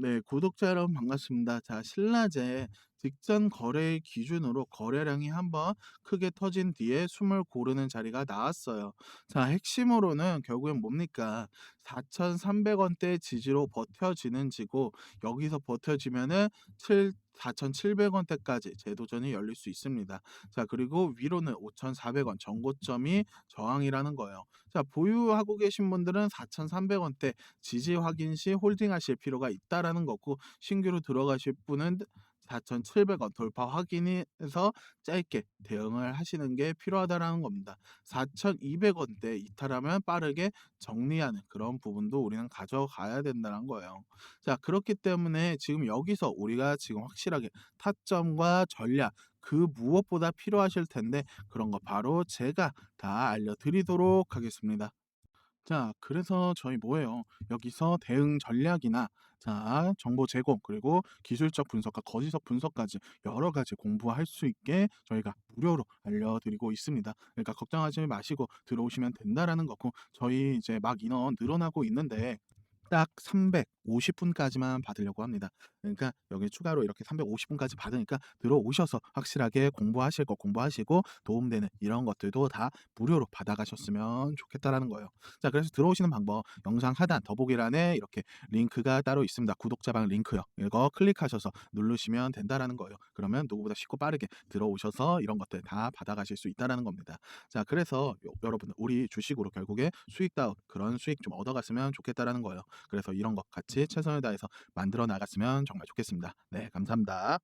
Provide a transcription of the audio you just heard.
네, 구독자 여러분 반갑습니다. 자, 신라제 직전 거래일 기준으로 거래량이 한번 크게 터진 뒤에 숨을 고르는 자리가 나왔어요. 자, 핵심으로는 결국엔 뭡니까? 4,300원대 지지로 버텨지는 지고 여기서 버텨지면은 7 4,700원대까지 재도전이 열릴 수 있습니다. 자, 그리고 위로는 5,400원 전고점이 저항이라는 거예요. 자, 보유하고 계신 분들은 4,300원대 지지 확인 시 홀딩하실 필요가 있다라는 거고 신규로 들어가실 분은 4,700원 돌파 확인해서 짧게 대응을 하시는 게 필요하다라는 겁니다. 4,200원대 이탈하면 빠르게 정리하는 그런 부분도 우리는 가져가야 된다는 거예요. 자, 그렇기 때문에 지금 여기서 우리가 지금 확실하게 타점과 전략 그 무엇보다 필요하실 텐데 그런 거 바로 제가 다 알려드리도록 하겠습니다. 자, 그래서 저희 뭐예요? 여기서 대응 전략이나 자, 정보 제공 그리고 기술적 분석과 거시적 분석까지 여러 가지 공부할 수 있게 저희가 무료로 알려드리고 있습니다. 그러니까 걱정하지 마시고 들어오시면 된다라는 거고 저희 이제 막 인원 늘어나고 있는데 딱 350분까지만 받으려고 합니다. 그러니까 여기 추가로 이렇게 350분까지 받으니까 들어오셔서 확실하게 공부하실 거 공부하시고 도움되는 이런 것들도 다 무료로 받아가셨으면 좋겠다라는 거예요. 자, 그래서 들어오시는 방법 영상 하단 더보기란에 이렇게 링크가 따로 있습니다. 구독자방 링크요. 이거 클릭하셔서 누르시면 된다라는 거예요. 그러면 누구보다 쉽고 빠르게 들어오셔서 이런 것들 다 받아가실 수 있다라는 겁니다. 자, 그래서 요- 여러분 우리 주식으로 결국에 수익 다운 그런 수익 좀 얻어갔으면 좋겠다라는 거예요. 그래서 이런 것 같이 최선을 다해서 만들어 나갔으면 정말 좋겠습니다. 네, 감사합니다.